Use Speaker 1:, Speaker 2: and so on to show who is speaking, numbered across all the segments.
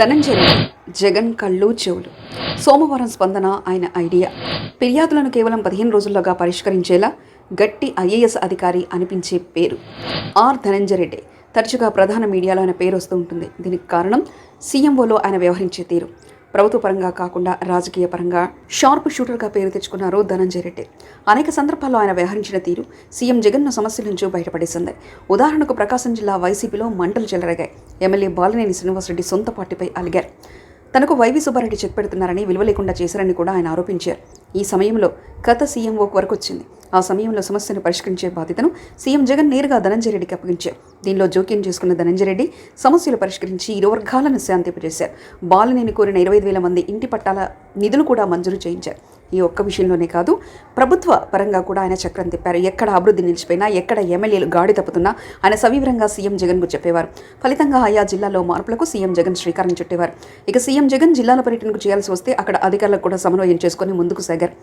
Speaker 1: ధనంజయ జగన్ కళ్ళు చెవులు. సోమవారం స్పందన ఆయన ఐడియా. ఫిర్యాదులను కేవలం పదిహేను రోజుల్లోగా పరిష్కరించేలా గట్టి ఐఏఎస్ అధికారి అనిపించే పేరు. ఆర్ ధనంజయ రెడ్డి. తరచుగా ప్రధాన మీడియాలో ఆయన పేరు వస్తూ ఉంటుంది. దీనికి కారణం సీఎంఓలో ఆయన వ్యవహరించే తీరు. ప్రభుత్వ పరంగా కాకుండా రాజకీయ పరంగా షార్ప్ షూటర్గా పేరు తెచ్చుకున్నారు ధనంజయ రెడ్డి. అనేక సందర్భాల్లో ఆయన వ్యవహరించిన తీరు సీఎం జగన్ను సమస్యల నుంచి బయటపడేసింది. ఉదాహరణకు ప్రకాశం జిల్లా వైసీపీలో మంటలు చెలరేగాయి. ఎమ్మెల్యే బాలినేని శ్రీనివాసరెడ్డి సొంత పార్టీపై అలిగారు. తనకు వైవి సుబ్బారెడ్డి చెక్ పెడుతున్నారని విలువ లేకుండా చేశారని కూడా ఆయన ఆరోపించారు. ఈ సమయంలో గత ఓ వరకు వచ్చింది. ఆ సమయంలో సమస్యను పరిష్కరించే బాధ్యతను సీఎం జగన్ నేరుగా ధనంజయ రెడ్డికి అప్పగించారు. దీనిలో జోక్యం చేసుకున్న ధనంజయ రెడ్డి సమస్యలు పరిష్కరించి ఇరు వర్గాలను శాంతింపజేశారు. బాలనేని కోరిన ఇరవై ఐదు వేల మంది ఇంటి పట్టాల నిధులు కూడా మంజూరు చేయించారు. ఈ ఒక్క విషయంలోనే కాదు ప్రభుత్వ పరంగా కూడా ఆయన చక్రం తిప్పారు. ఎక్కడ అభివృద్ధి నిలిచిపోయినా ఎక్కడ ఎమ్మెల్యేలు గాడి తప్పుతున్నా ఆయన సవివరంగా సీఎం జగన్కు చెప్పేవారు. ఫలితంగా ఆయా జిల్లాలో మార్పులకు సీఎం జగన్ శ్రీకారం చుట్టేవారు. ఇక సీఎం జగన్ జిల్లాల పర్యటనకు చేయాల్సి వస్తే అక్కడ అధికారులకు కూడా సమన్వయం చేసుకుని ముందుకు సాగారు.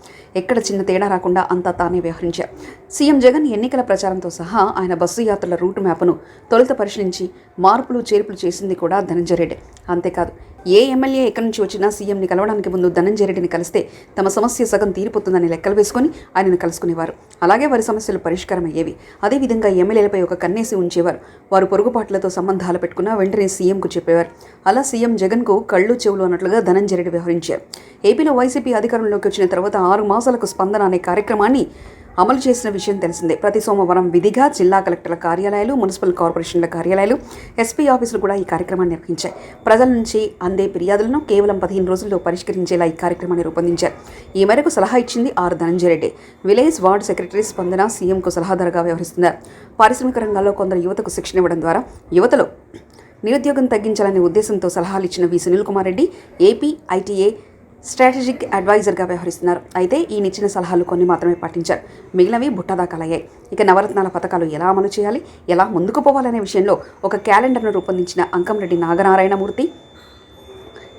Speaker 1: ఎక్కడ చిన్న తేడా రాకుండా అంతా తానే వ్యవహరించారు. సీఎం జగన్ ఎన్నికల ప్రచారంతో సహా ఆయన బస్సు యాత్రల రూట్ మ్యాప్ను తొలుత పరిశీలించి మార్పులు చేర్పులు చేసింది కూడా ధనంజయ రెడ్డి. అంతేకాదు ఏ ఎమ్మెల్యే ఎక్కడి నుంచి వచ్చినా సీఎంని కలవడానికి ముందు ధనంజయ రెడ్డిని కలిస్తే తమ సమస్య సగం తీరిపోతుందని లెక్కలు వేసుకొని ఆయనను కలుసుకునేవారు. అలాగే వారి సమస్యలు పరిష్కారం అయ్యేవి అదేవిధంగా ఎమ్మెల్యేలపై ఒక కన్నేసి ఉంచేవారు. వారు పొరుగుపాట్లతో సంబంధాలు పెట్టుకున్న వెంటనే సీఎంకు చెప్పేవారు. అలా సీఎం జగన్కు కళ్ళు చెవులు అన్నట్లుగా ధనంజయ రెడ్డి వ్యవహరించారు. ఏపీలో వైసీపీ అధికారంలోకి వచ్చిన తర్వాత ఆరు మాసాలకు స్పందన అనే కార్యక్రమాన్ని అమలు చేసిన విషయం తెలిసిందే. ప్రతి సోమవారం విధిగా జిల్లా కలెక్టర్ల కార్యాలయాలు మున్సిపల్ కార్పొరేషన్ల కార్యాలయాలు ఎస్పీ ఆఫీసులు కూడా ఈ కార్యక్రమాన్ని నిర్వహించాయి. ప్రజల నుంచి అందే ఫిర్యాదులను కేవలం పదిహేను రోజుల్లో పరిష్కరించేలా ఈ కార్యక్రమాన్ని రూపొందించారు. ఈ మేరకు సలహా ఇచ్చింది R Dhananjaya Reddy village ward secretary Spandana సీఎంకు సలహాదారుగా వ్యవహరిస్తున్నారు. పారిశ్రామిక రంగాల్లో కొందరు యువతకు శిక్షణ ఇవ్వడం ద్వారా యువతలో నిరుద్యోగం తగ్గించాలనే ఉద్దేశంతో సలహాలు ఇచ్చిన V Sunil Kumar Reddy AP ITA strategic అడ్వైజర్గా వ్యవహరిస్తున్నారు. అయితే ఈయన ఇచ్చిన సలహాలు కొన్ని మాత్రమే పాటించారు. మిగిలినవి బుట్టదాకాలయ్యాయి ఇక నవరత్నాల పథకాలు ఎలా అమలు చేయాలి? ఎలా ముందుకు పోవాలనే విషయంలో ఒక క్యాలెండర్ను రూపొందించిన అంకంరెడ్డి నాగనారాయణమూర్తి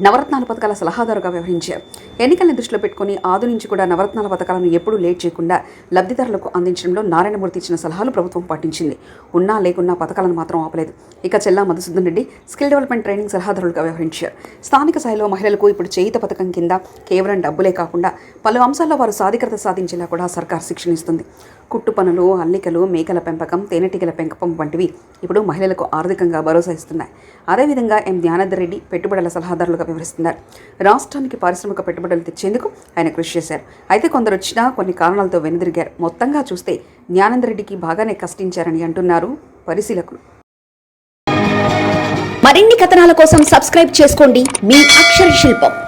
Speaker 1: నవరత్నాల పథకాల సలహాదారుగా వ్యవహరించారు. ఎన్నికల్ని దృష్టిలో పెట్టుకుని ఆదు నుంచి కూడా నవరత్నాల పథకాలను ఎప్పుడూ లేట్ చేయకుండా లబ్ధిదారులకు అందించడంలో నారాయణమూర్తి ఇచ్చిన సలహాలు ప్రభుత్వం పాటించింది. ఉన్నా లేకున్నా పథకాలను మాత్రం ఆపలేదు. ఇక Chella Madhusudan Reddy skill development training సలహాదారులుగా వ్యవహరించారు. స్థానిక స్థాయిలో మహిళలకు ఇప్పుడు చేయిత పథకం కింద కేవలం డబ్బులే కాకుండా పలు అంశాల్లో వారు సాధికారత సాధించేలా కూడా సర్కార్ శిక్షణ ఇస్తుంది కుట్టు పనులు అల్లికలు మేకల పెంపకం తేనెటీగల పెంపకం వంటివి ఇప్పుడు మహిళలకు ఆర్థికంగా భరోసా ఇస్తున్నాయి. అదేవిధంగా ఎం. ధ్యానధర్ రెడ్డి పెట్టుబడుల సలహాదారులుగా వివరిస్తున్నారు. రాష్ట్రానికి పారిశ్రామిక పెట్టుబడులు తెచ్చేందుకు ఆయన కృషి చేశారు. అయితే కొందరు వచ్చినా కొన్ని కారణాలతో వెనుదిరిగారు. మొత్తంగా చూస్తే జ్ఞానందరెడ్డికి బాగానే కష్టించారని అంటున్నారు పరిశీలకులు.
Speaker 2: మరిన్ని కథనాల కోసం సబ్స్క్రైబ్ చేసుకోండి. మీ అక్షర శిల్పం.